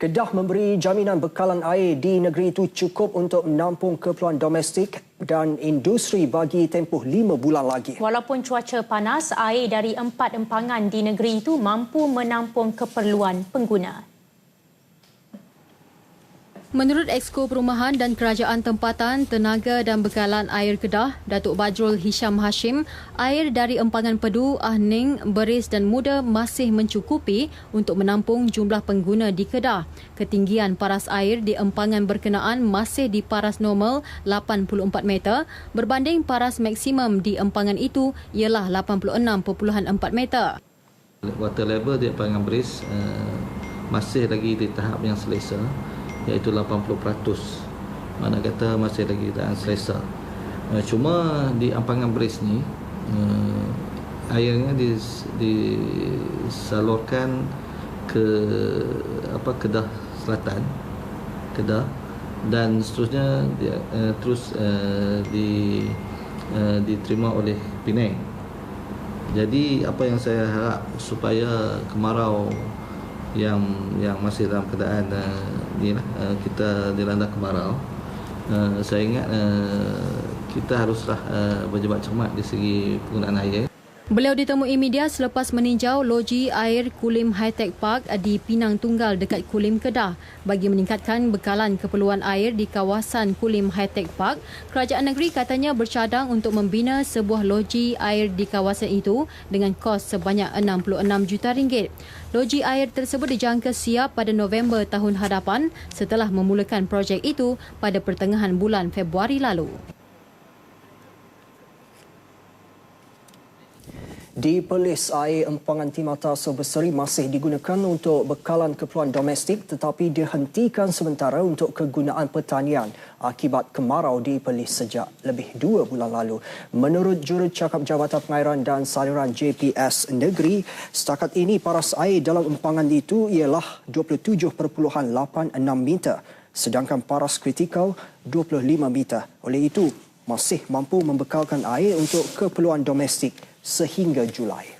Kedah memberi jaminan bekalan air di negeri itu cukup untuk menampung keperluan domestik dan industri bagi tempoh lima bulan lagi. Walaupun cuaca panas, air dari empat empangan di negeri itu mampu menampung keperluan pengguna. Menurut Exko Perumahan dan Kerajaan Tempatan, Tenaga dan Bekalan Air Kedah, Datuk Bajrul Hisham Hashim, air dari empangan Pedu, Ahning, Beris dan Muda masih mencukupi untuk menampung jumlah pengguna di Kedah. Ketinggian paras air di empangan berkenaan masih di paras normal 84 meter berbanding paras maksimum di empangan itu ialah 86.4 meter. Water level di empangan Beris uh, masih lagi di tahap yang selesa iaitu 80%. Mana kata masih lagi tak selesa. Uh, cuma di ampangan beris ni uh, airnya dis, disalurkan ke apa Kedah Selatan, Kedah dan seterusnya dia, uh, terus uh, di uh, diterima oleh Penang. Jadi apa yang saya harap supaya kemarau yang yang masih dalam keadaan uh, ni lah, uh, kita dilanda kemarau. Uh, saya ingat uh, kita haruslah uh, berjebak cermat di segi penggunaan air Beliau ditemui media selepas meninjau loji air Kulim High Tech Park di Pinang Tunggal dekat Kulim Kedah. Bagi meningkatkan bekalan keperluan air di kawasan Kulim High Tech Park, kerajaan negeri katanya bercadang untuk membina sebuah loji air di kawasan itu dengan kos sebanyak 66 juta ringgit. Loji air tersebut dijangka siap pada November tahun hadapan setelah memulakan projek itu pada pertengahan bulan Februari lalu. Di Perlis, air empangan Timata Sobeseri masih digunakan untuk bekalan keperluan domestik tetapi dihentikan sementara untuk kegunaan pertanian akibat kemarau di Perlis sejak lebih dua bulan lalu. Menurut jurucakap Jabatan Pengairan dan Saluran JPS Negeri, setakat ini paras air dalam empangan itu ialah 27.86 meter sedangkan paras kritikal 25 meter. Oleh itu, masih mampu membekalkan air untuk keperluan domestik sehingga Julai.